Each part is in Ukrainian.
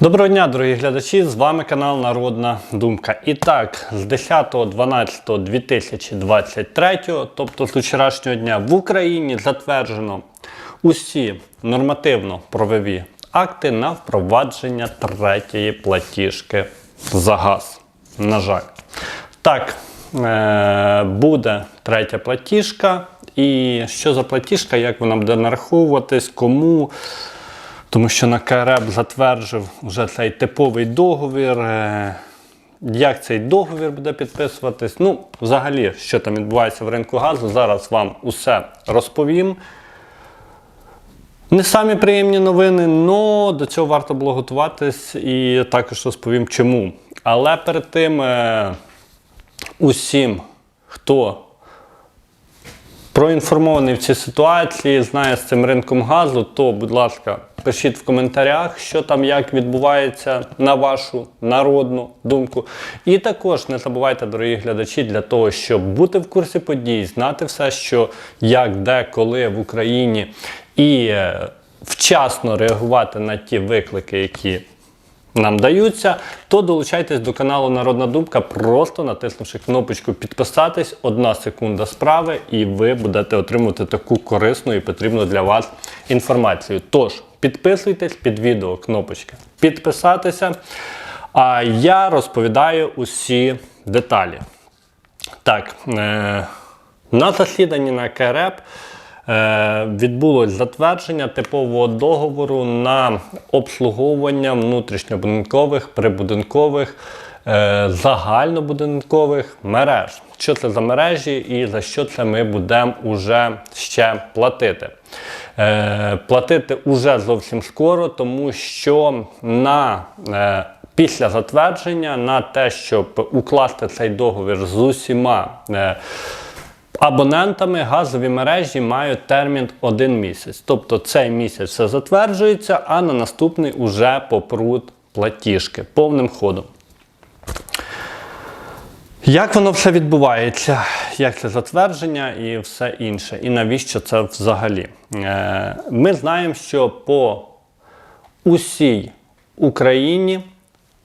Доброго дня, дорогі глядачі! З вами канал Народна Думка. І так, з 10.12.2023, тобто з вчорашнього дня, в Україні затверджено усі нормативно-правові акти на впровадження третьої платіжки за газ. На жаль. Так, е, буде третя платіжка. І що за платіжка, як вона буде нараховуватись, кому. Тому що на КРЕБ затверджив вже цей типовий договір. Е, Як цей договір буде підписуватись? Ну, взагалі, що там відбувається в ринку газу, зараз вам усе розповім. Не самі приємні новини, але до цього варто було готуватись і також розповім чому. Але перед тим е, усім, хто проінформований в цій ситуації, знає з цим ринком газу, то, будь ласка, пишіть в коментарях, що там як відбувається на вашу народну думку. І також не забувайте, дорогі глядачі, для того, щоб бути в курсі подій, знати все, що як, де, коли в Україні, і е, вчасно реагувати на ті виклики, які нам даються, то долучайтесь до каналу Народна Думка, просто натиснувши кнопочку підписатись, одна секунда справи, і ви будете отримувати таку корисну і потрібну для вас інформацію. Тож, підписуйтесь під відео кнопочка підписатися. А я розповідаю усі деталі. Так, е- на засіданні на КРЕП е, відбулось затвердження типового договору на обслуговування внутрішньобудинкових, прибудинкових, е, загальнобудинкових мереж. Що це за мережі і за що це ми будемо уже ще платити? Е, платити уже зовсім скоро, тому що на е, Після затвердження на те, щоб укласти цей договір з усіма е, абонентами, газові мережі мають термін один місяць. Тобто цей місяць все затверджується, а на наступний уже попруть платіжки повним ходом. Як воно все відбувається? Як це затвердження і все інше? І навіщо це взагалі? Е, Ми знаємо, що по усій Україні,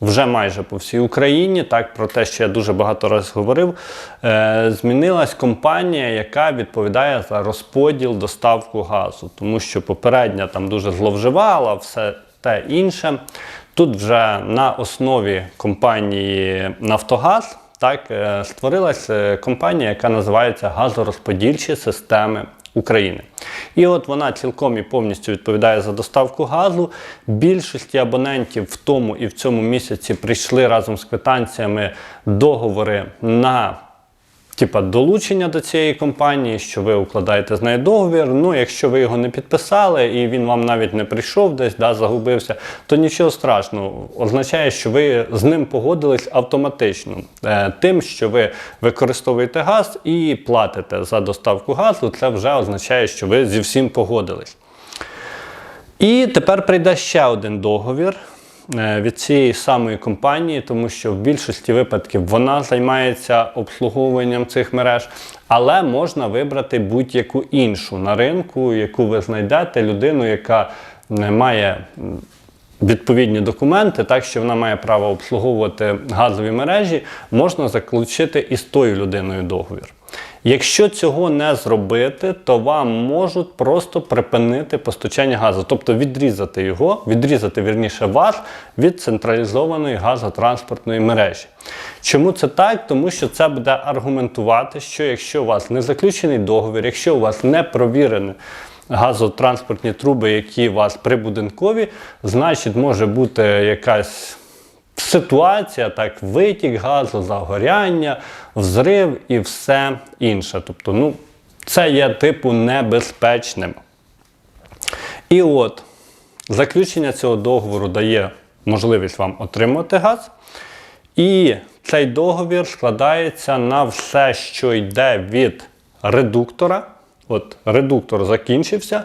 вже майже по всій Україні, так про те, що я дуже багато разів говорив, е, змінилась компанія, яка відповідає за розподіл доставку газу, тому що попередня там дуже зловживала, все те інше. Тут вже на основі компанії Нафтогаз так створилася створилась е, компанія, яка називається Газорозподільчі системи України. І от вона цілком і повністю відповідає за доставку газу. Більшості абонентів в тому і в цьому місяці прийшли разом з квитанціями договори на типа долучення до цієї компанії, що ви укладаєте з нею договір. Ну, якщо ви його не підписали і він вам навіть не прийшов десь, да, загубився, то нічого страшного. Означає, що ви з ним погодились автоматично. Е, Тим, що ви використовуєте газ і платите за доставку газу, це вже означає, що ви зі всім погодились. І тепер прийде ще один договір від цієї самої компанії, тому що в більшості випадків вона займається обслуговуванням цих мереж, але можна вибрати будь-яку іншу на ринку, яку ви знайдете, людину, яка не має відповідні документи, так що вона має право обслуговувати газові мережі, можна заключити із тою людиною договір. Якщо цього не зробити, то вам можуть просто припинити постачання газу, тобто відрізати його, відрізати вірніше вас від централізованої газотранспортної мережі. Чому це так? Тому що це буде аргументувати, що якщо у вас не заключений договір, якщо у вас не провірені газотранспортні труби, які у вас прибудинкові, значить може бути якась ситуація, так, витік газу, загоряння, взрив і все інше. Тобто, ну, це є типу небезпечним. І от, заключення цього договору дає можливість вам отримати газ. І цей договір складається на все, що йде від редуктора. От редуктор закінчився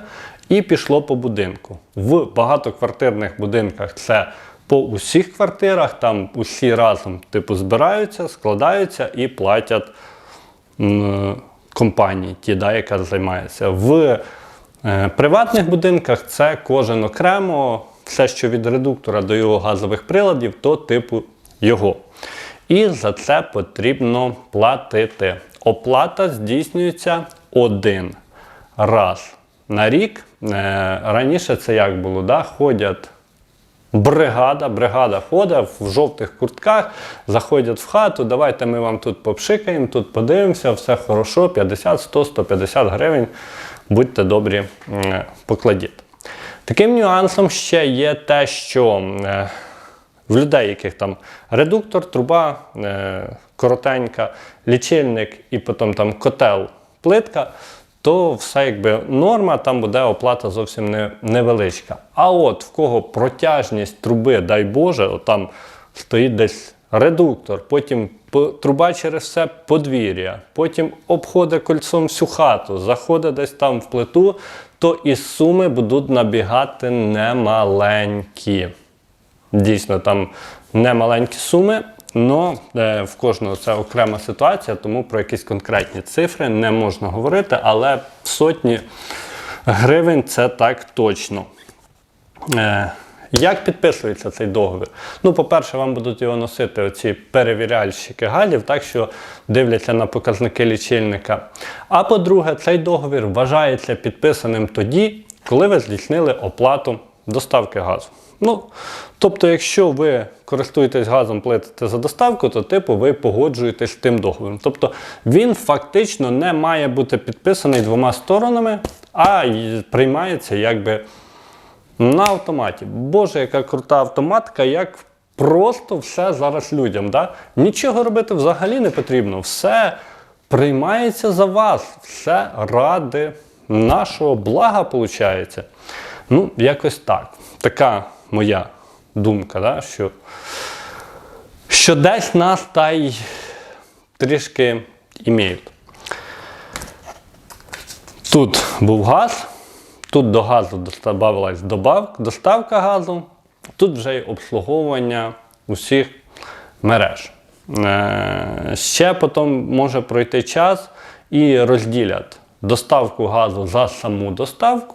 і пішло по будинку. В багатоквартирних будинках це по усіх квартирах, там усі разом типу збираються, складаються і платять компанії, ті, да, яка займається. В е, приватних будинках це кожен окремо все, що від редуктора до його газових приладів, то типу його. І за це потрібно платити. Оплата здійснюється один раз на рік. Е, раніше це як було? Да? Ходять бригада, бригада ходить в жовтих куртках, заходять в хату, давайте ми вам тут попшикаємо, тут подивимося, все хорошо, 50, 100, 150 гривень. Будьте добрі, покладіть. Таким нюансом ще є те, що е, в людей, яких там редуктор, труба е, коротенька, лічильник і потім там котел, плитка, то все якби норма, там буде оплата зовсім не, невеличка. А от в кого протяжність труби, дай Боже, от там стоїть десь редуктор, потім труба через все подвір'я, потім обходить кольцом всю хату, заходить десь там в плиту, то і суми будуть набігати немаленькі. Дійсно, там немаленькі суми, але в кожного це окрема ситуація, тому про якісь конкретні цифри не можна говорити, але сотні гривень це так точно. Е, Як підписується цей договір? Ну, по-перше, вам будуть його носити оці перевіряльщики гадів, так що дивляться на показники лічильника. А по-друге, цей договір вважається підписаним тоді, коли ви здійснили оплату доставки газу. Ну, тобто, якщо ви користуєтесь газом, платите за доставку, то типу ви погоджуєтесь з тим договором. Тобто він фактично не має бути підписаний двома сторонами, а приймається якби на автоматі. Боже, яка крута автоматика, як просто все зараз людям. Да? Нічого робити взагалі не потрібно. Все приймається за вас, все ради нашого блага виходить. Ну, якось так. Така моя думка, да? що, що десь нас та й трішки імеють. Тут був газ, тут до газу додавалась доставка газу, тут вже й обслуговування усіх мереж. Е, Ще потім може пройти час і розділять доставку газу за саму доставку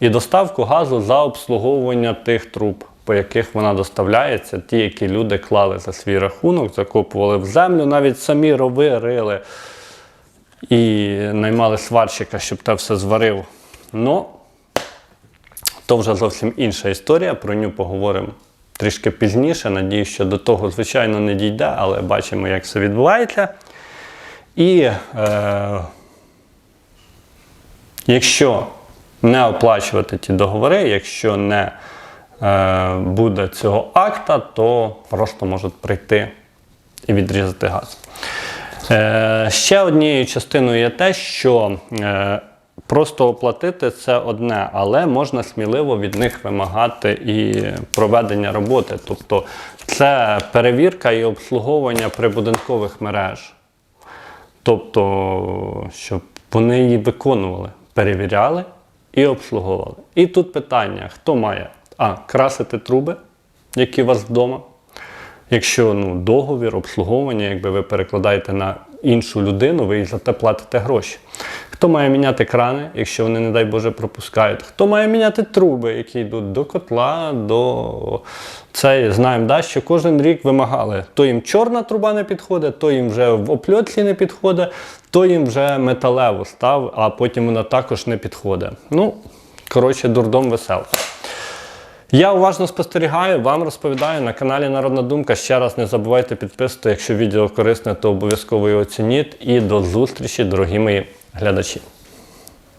і доставку газу за обслуговування тих труб, по яких вона доставляється, ті, які люди клали за свій рахунок, закопували в землю, навіть самі рови рили і наймали сварщика, щоб те все зварив. Ну, то вже зовсім інша історія. Про нього поговоримо трішки пізніше. Надіюсь, що до того, звичайно, не дійде, але бачимо, як це відбувається. І е, якщо не оплачувати ті договори, якщо не е, буде цього акта, то просто можуть прийти і відрізати газ. Е, ще однією частиною є те, що е, просто оплатити це одне, але можна сміливо від них вимагати і проведення роботи. Тобто це перевірка і обслуговування прибудинкових мереж. Тобто, щоб вони її виконували, перевіряли і обслуговували. І тут питання: хто має а, красити труби, які у вас вдома. Якщо ну, договір, обслуговування, якби ви перекладаєте на іншу людину, ви їй за те платите гроші. Хто має міняти крани, якщо вони, не дай Боже, пропускають? Хто має міняти труби, які йдуть до котла, до це знаємо, да, що кожен рік вимагали. То їм чорна труба не підходить, то їм вже в опльотці не підходить, то їм вже металеву став, а потім вона також не підходить. Ну, коротше, дурдом веселий. Я уважно спостерігаю, вам розповідаю на каналі Народна Думка. Ще раз не забувайте підписувати. Якщо відео корисне, то обов'язково його оцініть. І до зустрічі, дорогі мої глядачі.